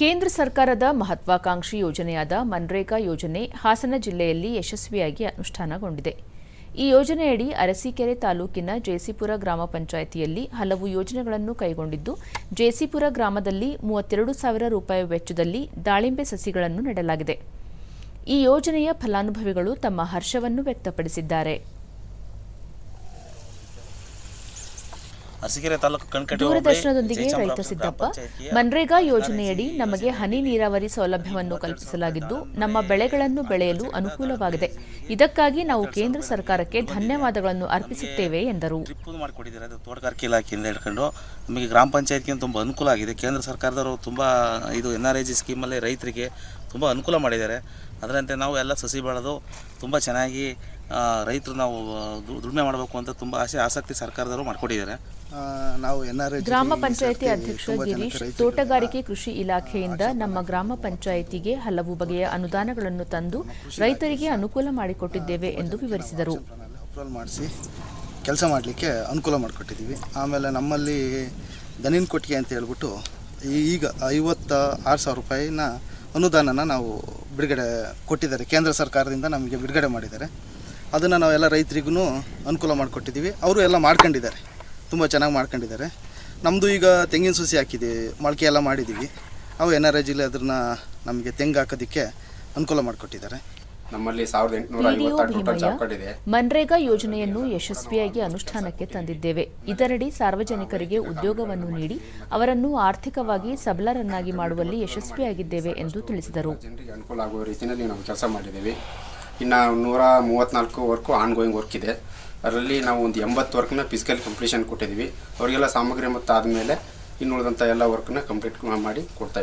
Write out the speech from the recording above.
ಕೇಂದ್ರ ಸರ್ಕಾರದ ಮಹತ್ವಾಕಾಂಕ್ಷಿ ಯೋಜನೆಯಾದ ಮನ್ರೇಗಾ ಯೋಜನೆ ಹಾಸನ ಜಿಲ್ಲೆಯಲ್ಲಿ ಯಶಸ್ವಿಯಾಗಿ ಅನುಷ್ಠಾನಗೊಂಡಿದೆ. ಈ ಯೋಜನೆಯಡಿ ಅರಸೀಕೆರೆ ತಾಲೂಕಿನ ಜೇಸಿಪುರ ಗ್ರಾಮ ಪಂಚಾಯಿತಿಯಲ್ಲಿ ಹಲವು ಯೋಜನೆಗಳನ್ನು ಕೈಗೊಂಡಿದ್ದು, ಜೇಸಿಪುರ ಗ್ರಾಮದಲ್ಲಿ ಮೂವತ್ತೆರಡು ಸಾವಿರ ರೂಪಾಯಿ ವೆಚ್ಚದಲ್ಲಿ ದಾಳಿಂಬೆ ಸಸಿಗಳನ್ನು ನೆಡಲಾಗಿದೆ. ಈ ಯೋಜನೆಯ ಫಲಾನುಭವಿಗಳು ತಮ್ಮ ಹರ್ಷವನ್ನು ವ್ಯಕ್ತಪಡಿಸಿದ್ದಾರೆ. ಅರಸೀಕೆರೆ ತಾಲೂಕು ಕಣ್ಕಟ್ಟಿ ದೂರದರ್ಶನದೊಂದಿಗೆ ರೈತ ಸಿದ್ದಪ್ಪ. ಮನ್ರೇಗಾ ಯೋಜನೆಯಡಿ ನಮಗೆ ಹನಿ ನೀರಾವರಿ ಸೌಲಭ್ಯವನ್ನು ಕಲ್ಪಿಸಲಾಗಿದ್ದು ನಮ್ಮ ಬೆಳೆಗಳನ್ನು ಬೆಳೆಯಲು ಅನುಕೂಲವಾಗಿದೆ. ಇದಕ್ಕಾಗಿ ನಾವು ಕೇಂದ್ರ ಸರ್ಕಾರಕ್ಕೆ ಧನ್ಯವಾದಗಳನ್ನು ಅರ್ಪಿಸುತ್ತೇವೆ ಎಂದರು. ಮಾಡಿಕೊಟ್ಟಿದ್ದಾರೆ. ತೋಟಗಾರಿಕೆ ಇಲಾಖೆಯಿಂದ ಹಿಡ್ಕೊಂಡು ನಮಗೆ ಗ್ರಾಮ ಪಂಚಾಯತ್ಗೆ ತುಂಬ ಅನುಕೂಲ ಆಗಿದೆ. ಕೇಂದ್ರ ಸರ್ಕಾರದವರು ತುಂಬ ಇದು ಎನ್ ಆರ್ ಐ ಜಿ ಸ್ಕೀಮಲ್ಲಿ ರೈತರಿಗೆ ತುಂಬ ಅನುಕೂಲ ಮಾಡಿದ್ದಾರೆ. ಅದರಂತೆ ನಾವು ಎಲ್ಲ ಸಸಿ ಬೆಳೆದು ತುಂಬ ಚೆನ್ನಾಗಿ ರೈತರು ನಾವು ದು- ದುಡಿಮೆ ಮಾಡಬೇಕು ಅಂತ ತುಂಬ ಆಸೆ ಆಸಕ್ತಿ ಸರ್ಕಾರದವರು ಮಾಡಿಕೊಟ್ಟಿದ್ದಾರೆ. ನಾವು ಗ್ರಾಮ ಪಂಚಾಯಿತಿ ಅಧ್ಯಕ್ಷ ಗಿರೀಶ್ ತೋಟಗಾರಿಕೆ ಕೃಷಿ ಇಲಾಖೆಯಿಂದ ನಮ್ಮ ಗ್ರಾಮ ಪಂಚಾಯಿತಿಗೆ ಹಲವು ಬಗೆಯ ಅನುದಾನಗಳನ್ನು ತಂದು ರೈತರಿಗೆ ಅನುಕೂಲ ಮಾಡಿಕೊಟ್ಟಿದ್ದೇವೆ ಎಂದು ವಿವರಿಸಿದರು. ಮಾಡಿಸಿ ಕೆಲಸ ಮಾಡಲಿಕ್ಕೆ ಅನುಕೂಲ ಮಾಡಿಕೊಟ್ಟಿದ್ದೀವಿ. ಆಮೇಲೆ ನಮ್ಮಲ್ಲಿ ದನಿನ್ ಕೊಟ್ಟಿಗೆ ಅಂತ ಹೇಳ್ಬಿಟ್ಟು ಈಗ ಐವತ್ತ ಆರು ಸಾವಿರ ರೂಪಾಯಿನ ಅನುದಾನನ ನಾವು ಬಿಡುಗಡೆ ಕೊಟ್ಟಿದ್ದಾರೆ. ಕೇಂದ್ರ ಸರ್ಕಾರದಿಂದ ನಮಗೆ ಬಿಡುಗಡೆ ಮಾಡಿದ್ದಾರೆ. ಅದನ್ನು ನಾವೆಲ್ಲ ರೈತರಿಗೂ ಅನುಕೂಲ ಮಾಡಿಕೊಟ್ಟಿದ್ದೀವಿ. ಅವರು ಎಲ್ಲ ಮಾಡ್ಕೊಂಡಿದ್ದಾರೆ. ತುಂಬ ಚೆನ್ನಾಗಿ ಮಾಡ್ಕೊಂಡಿದ್ದಾರೆ. ನಮ್ಮದು ಈಗ ತೆಂಗಿನ ಸುಸಿ ಹಾಕಿದ್ದೀವಿ ಮೊಳಕೆ ಎಲ್ಲ ಮಾಡಿದ್ದೀವಿ. ಅವು ಎನ್ ಆರ್ ಐ ಜಿಲ್ಲೆ ಅದನ್ನು ನಮಗೆ ತೆಂಗು ಹಾಕೋದಕ್ಕೆ ಅನುಕೂಲ ಮಾಡಿಕೊಟ್ಟಿದ್ದಾರೆ. ನಮ್ಮಲ್ಲಿ ಸಾವಿರದ ಎಂಟುನೂರ ಪಿಡಿಒ ಐವತ್ತಾರು ಟೋಟಲ್ ಜಾಬ್ ಕಾರ್ಡ್ ಇದೆ. ಮನ್ರೇಗಾ ಯೋಜನೆಯನ್ನು ಯಶಸ್ವಿಯಾಗಿ ಅನುಷ್ಠಾನಕ್ಕೆ ತಂದಿದ್ದೇವೆ. ಇದರಡಿ ಸಾರ್ವಜನಿಕರಿಗೆ ಉದ್ಯೋಗವನ್ನು ನೀಡಿ ಅವರನ್ನು ಆರ್ಥಿಕವಾಗಿ ಸಬಲರನ್ನಾಗಿ ಮಾಡುವಲ್ಲಿ ಯಶಸ್ವಿಯಾಗಿದ್ದೇವೆ ಎಂದು ತಿಳಿಸಿದರು. ಜನರಿಗೆ ಅನುಕೂಲ ಆಗುವ ರೀತಿಯಲ್ಲಿ ನಾವು ಕೆಲಸ ಮಾಡಿದ್ದೇವೆ. ಇನ್ನು ನೂರ ಮೂವತ್ತ್ನಾಲ್ಕು ವರ್ಕು ಆನ್ ಗೋಯಿಂಗ್ ವರ್ಕ್ ಇದೆ. ಅದರಲ್ಲಿ ನಾವು ಒಂದು ಎಂಬತ್ತು ವರ್ಕ್ನ ಫಿಸಿಕಲ್ ಕಂಪ್ಲೀಷನ್ ಕೊಟ್ಟಿದ್ದೀವಿ. ಅವರಿಗೆಲ್ಲ ಸಾಮಗ್ರಿ ಮತ್ತು ಆದಮೇಲೆ ಇನ್ನುಳಿದಂಥ ಎಲ್ಲ ವರ್ಕ್ನ ಕಂಪ್ಲೀಟ್ ಮಾಡಿ ಕೊಡ್ತಾ